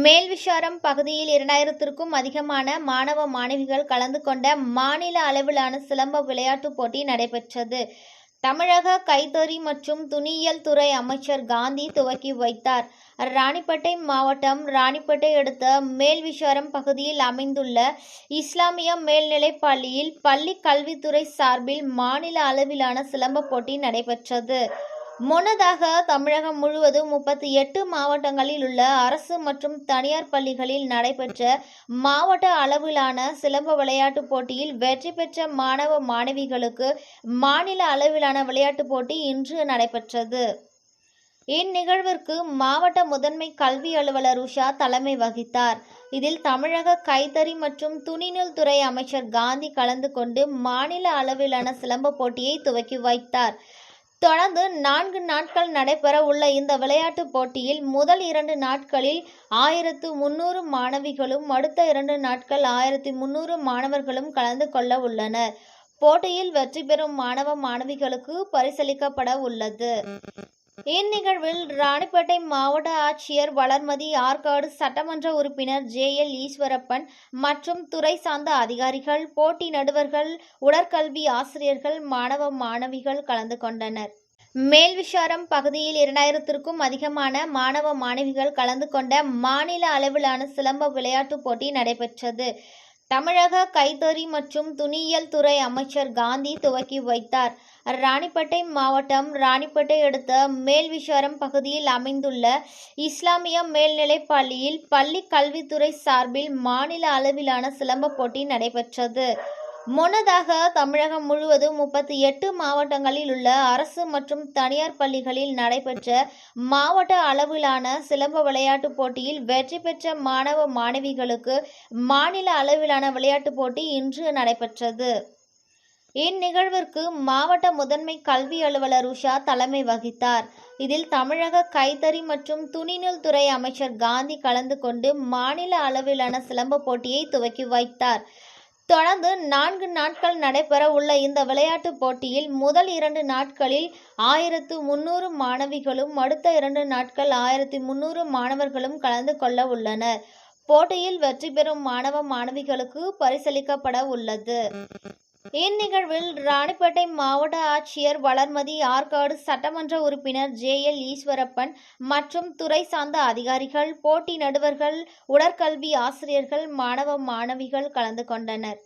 மேல்விசாரம் பகுதியில் இரண்டாயிரத்திற்கும் அதிகமான மாணவ மாணவிகள் கலந்து கொண்ட மாநில அளவிலான சிலம்ப விளையாட்டுப் போட்டி நடைபெற்றது. தமிழக கைத்தறி மற்றும் துணியியல் துறை அமைச்சர் காந்தி துவக்கி வைத்தார். ராணிப்பேட்டை மாவட்டம் ராணிப்பேட்டை அடுத்த மேல்விசாரம் பகுதியில் அமைந்துள்ள இஸ்லாமிய மேல்நிலைப் பள்ளியில் பள்ளி கல்வித்துறை சார்பில் மாநில அளவிலான சிலம்ப போட்டி நடைபெற்றது. முன்னதாக தமிழகம் முழுவதும் முப்பத்தி எட்டு மாவட்டங்களில் உள்ள அரசு மற்றும் தனியார் பள்ளிகளில் நடைபெற்ற மாவட்ட அளவிலான சிலம்ப விளையாட்டுப் போட்டியில் வெற்றி பெற்ற மாணவ மாணவிகளுக்கு மாநில அளவிலான விளையாட்டுப் போட்டி இன்று நடைபெற்றது. இந்நிகழ்விற்கு மாவட்ட முதன்மை கல்வி அலுவலர் உஷா தலைமை வகித்தார். இதில் தமிழக கைத்தறி மற்றும் துணிநூல் துறை அமைச்சர் காந்தி கலந்து கொண்டு மாநில அளவிலான சிலம்ப போட்டியை துவக்கி வைத்தார். தொடர்ந்து நான்கு நாட்கள் நடைபெற உள்ள இந்த விளையாட்டுப் போட்டியில் முதல் இரண்டு நாட்களில் ஆயிரத்து முன்னூறு மாணவிகளும் அடுத்த இரண்டு நாட்கள் ஆயிரத்தி முன்னூறு மாணவர்களும் கலந்து கொள்ள உள்ளனர். போட்டியில் வெற்றி பெறும் மாணவ மாணவிகளுக்கு பரிசளிக்கப்பட உள்ளது. இந்நிகழ்வில் ராணிப்பேட்டை மாவட்ட ஆட்சியர் வளர்மதி ஆற்காடு சட்டமன்ற உறுப்பினர் ஜே எல் ஈஸ்வரப்பன் மற்றும் துறை சார்ந்த அதிகாரிகள் போட்டி நடுவர்கள் உடற்கல்வி ஆசிரியர்கள் மாணவ மாணவிகள் கலந்து கொண்டனர். மேல்விசாரம் பகுதியில் இரண்டாயிரத்திற்கும் அதிகமான மாணவ மாணவிகள் கலந்து கொண்ட மாநில அளவிலான சிலம்ப விளையாட்டுப் போட்டி நடைபெற்றது. தமிழக கைத்தறி மற்றும் துணியியல் துறை அமைச்சர் காந்தி துவக்கி வைத்தார். ராணிப்பேட்டை மாவட்டம் ராணிப்பேட்டை அடுத்த மேல்விசாரம் பகுதியில் அமைந்துள்ள இஸ்லாமிய மேல்நிலைப் பள்ளியில் பள்ளி கல்வித்துறை சார்பில் மாநில அளவிலான சிலம்ப போட்டி நடைபெற்றது. முன்னதாக தமிழகம் முழுவதும் முப்பத்தி எட்டு மாவட்டங்களில் உள்ள அரசு மற்றும் தனியார் பள்ளிகளில் நடைபெற்ற மாவட்ட அளவிலான சிலம்ப விளையாட்டுப் போட்டியில் வெற்றி பெற்ற மாணவ மாணவிகளுக்கு மாநில அளவிலான விளையாட்டுப் போட்டி இன்று நடைபெற்றது. இந்நிகழ்விற்கு மாவட்ட முதன்மை கல்வி அலுவலர் உஷா தலைமை வகித்தார். இதில் தமிழக கைத்தறி மற்றும் துணிநூல் துறை அமைச்சர் காந்தி கலந்து கொண்டு மாநில அளவிலான சிலம்ப போட்டியை துவக்கி வைத்தார். தொடர்ந்து நான்கு நாட்கள் நடைபெற உள்ள இந்த விளையாட்டுப் போட்டியில் முதல் இரண்டு நாட்களில் ஆயிரத்து முன்னூறு மாணவிகளும் அடுத்த இரண்டு நாட்கள் ஆயிரத்தி முன்னூறு மாணவர்களும் கலந்து கொள்ள உள்ளனர். போட்டியில் வெற்றி பெறும் மாணவ மாணவிகளுக்கு பரிசளிக்கப்பட உள்ளது. இந்நிகழ்வில் ராணிப்பேட்டை மாவட்ட ஆட்சியர் வளர்மதி ஆற்காடு சட்டமன்ற உறுப்பினர் ஜே எல் ஈஸ்வரப்பன் மற்றும் துறை சார்ந்த அதிகாரிகள் போட்டி நடுவர்கள் உடற்கல்வி ஆசிரியர்கள் மாணவ மாணவிகள் கலந்து கொண்டனர்.